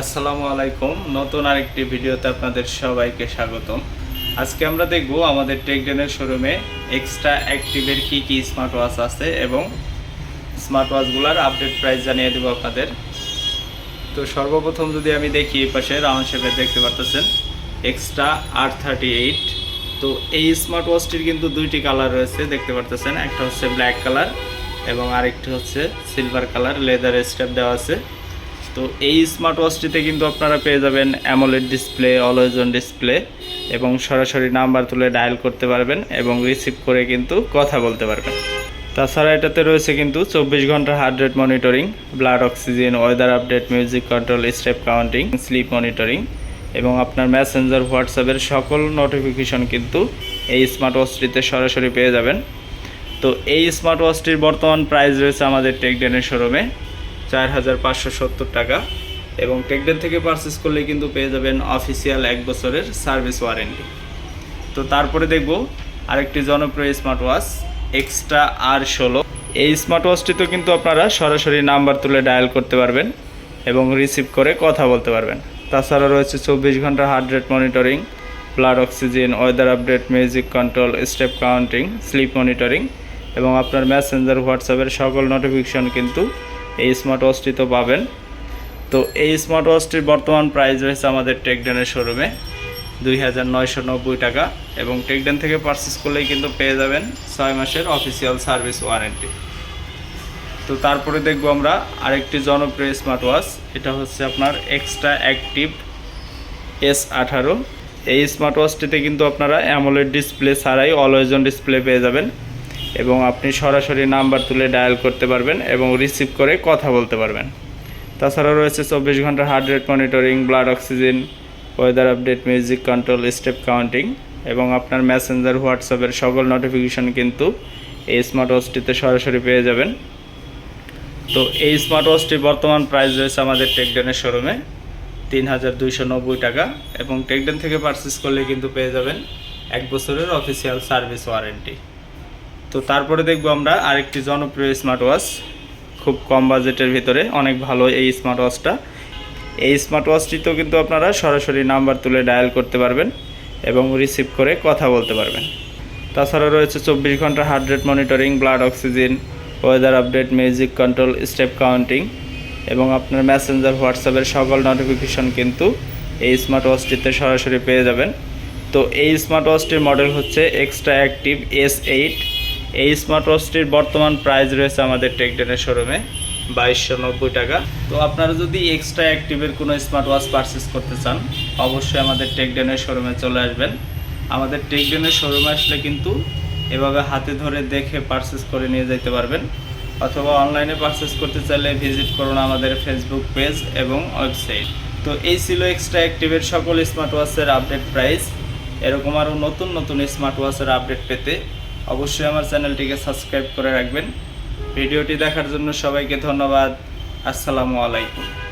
আসসালামু আলাইকুম। নতুন আরেকটি ভিডিওতে আপনাদের সবাইকে স্বাগতম। আজকে আমরা দেখব আমাদের টেকডেনের শোরুমে এক্সট্রা অ্যাক্টিভের কি কি স্মার্ট ওয়াচ আছে এবং স্মার্ট ওয়াচগুলোর আপডেট প্রাইস জানিয়ে দেবো আপনাদের। তো সর্বপ্রথম যদি আমি দেখি এই পাশে রাউন্ড শেপে দেখতে পারতেছেন এক্সট্রা আর থার্টি এইট তো এই স্মার্ট ওয়াচটির কিন্তু দুইটি কালার রয়েছে, দেখতে পারতেছেন। একটা হচ্ছে ব্ল্যাক কালার এবং আরেকটি হচ্ছে সিলভার কালার লেদার স্টেপ দেওয়া আছে। তো এই স্মার্ট ওয়াচটিতে কিন্তু আপনারা পেয়ে যাবেন অ্যামোলেড ডিসপ্লে অলওয়েজন ডিসপ্লে এবং সরাসরি নাম্বার তুলে ডায়াল করতে পারবেন এবং রিসিভ করে কিন্তু কথা বলতে পারবেন। তাছাড়া এটাতে রয়েছে কিন্তু চব্বিশ ঘণ্টা heart rate monitoring blood oxygen weather update music control step counting sleep monitoring এবং আপনার মেসেঞ্জার হোয়াটসঅ্যাপের সকল নোটিফিকেশন কিন্তু এই স্মার্ট ওয়াচটিতে সরাসরি পেয়ে যাবেন। তো এই স্মার্ট ওয়াচটির বর্তমান প্রাইস রয়েছে আমাদের টেকডেনের শোরুমে চার হাজার পাঁচশো সত্তর টাকা এবং টেকডেন থেকে পারচেস করলে কিন্তু পেয়ে যাবেন অফিসিয়াল এক বছরের সার্ভিস ওয়ারেন্টি তো তারপরে দেখব আরেকটি জনপ্রিয় স্মার্ট ওয়াচ এক্সট্রা আর ষোলো। এই স্মার্ট ওয়াচটিতে কিন্তু আপনারা সরাসরি নাম্বার তুলে ডায়াল করতে পারবেন এবং রিসিভ করে কথা বলতে পারবেন। তাছাড়া রয়েছে চব্বিশ ঘণ্টা heart rate monitoring blood oxygen weather update music control step counting sleep monitoring এবং আপনার মেসেঞ্জার হোয়াটসঅ্যাপের সকল নোটিফিকেশন কিন্তু এই স্মার্ট ওয়াচটি তো পাবেন। তো এই স্মার্ট ওয়াচটির বর্তমান প্রাইস রয়েছে আমাদের টেকডেনের শোরুমে দুই হাজার নয়শো নব্বই টাকা এবং টেকডেন থেকে পারচেস করলেই কিন্তু পেয়ে যাবেন ছয় মাসের অফিসিয়াল সার্ভিস ওয়ারেন্টি তো তারপরে দেখব আমরা আরেকটি জনপ্রিয় স্মার্ট ওয়াচ এটা হচ্ছে আপনার এক্সট্রা অ্যাক্টিভ এস আঠারো। এই স্মার্ট ওয়াচটিতে কিন্তু আপনারা অ্যামোলেড ডিসপ্লে ছাড়াই অলওয়েজন ডিসপ্লে পেয়ে যাবেন। এবং আপনি সরাসরি নাম্বার তুলে ডায়াল করতে পারবেন এবং রিসিভ করে কথা বলতে পারবেন। তাছাড়া রয়েছে চব্বিশ ঘণ্টা heart rate monitoring, blood oxygen, weather update, music control, step counting এবং আপনার মেসেঞ্জার, হোয়াটসঅ্যাপের সকল নোটিফিকেশন কিন্তু এই স্মার্ট ওয়াচটিতে সরাসরি পেয়ে যাবেন। তো এই স্মার্ট ওয়াচটির বর্তমান প্রাইস রয়েছে আমাদের টেকডেনের শোরুমে তিন হাজার দুইশো নব্বই টাকা এবং টেকডেন থেকে পারচেস করলে কিন্তু পেয়ে যাবেন এক বছরের অফিসিয়াল সার্ভিস ওয়ারেন্টি তো তারপরে দেখব আমরা আরেকটি জনপ্রিয় স্মার্ট ওয়াচ খুব কম বাজেটের ভিতরে, অনেক ভালো এই স্মার্ট ওয়াচটা এই স্মার্ট ওয়াচটিতেও কিন্তু আপনারা সরাসরি নাম্বার তুলে ডায়াল করতে পারবেন এবং রিসিভ করে কথা বলতে পারবেন। তাছাড়া রয়েছে চব্বিশ ঘণ্টা heart rate monitoring blood oxygen weather update music control step counting এবং আপনার মেসেঞ্জার হোয়াটসঅ্যাপের সকল নোটিফিকেশন কিন্তু এই স্মার্ট ওয়াচটিতে সরাসরি পেয়ে যাবেন। তো এই স্মার্ট ওয়াচটির মডেল হচ্ছে এক্সট্রা অ্যাক্টিভ এস এইট এই স্মার্ট ওয়াচটির বর্তমান প্রাইস রয়েছে আমাদের টেকডেনের শোরুমে বাইশশো নব্বই টাকা। তো আপনারা যদি এক্সট্রা অ্যাক্টিভের কোনো স্মার্ট ওয়াচ পারচেস করতে চান, অবশ্যই আমাদের টেকডেনের শোরুমে চলে আসবেন। আমাদের টেকডেনের শোরুমে আসলে কিন্তু এভাবে হাতে ধরে দেখে পারচেস করে নিয়ে যেতে পারবেন। অথবা অনলাইনে পারচেস করতে চাইলে ভিজিট করুন আমাদের ফেসবুক পেজ এবং ওয়েবসাইট তো এই ছিল এক্সট্রা অ্যাক্টিভের সকল স্মার্ট ওয়াচের আপডেট প্রাইস এরকম আরও নতুন নতুন স্মার্ট ওয়াচের আপডেট পেতে অবশ্যই আমার চ্যানেলটিকে সাবস্ক্রাইব করে রাখবেন। ভিডিওটি দেখার জন্য সবাইকে ধন্যবাদ। আসসালামু আলাইকুম।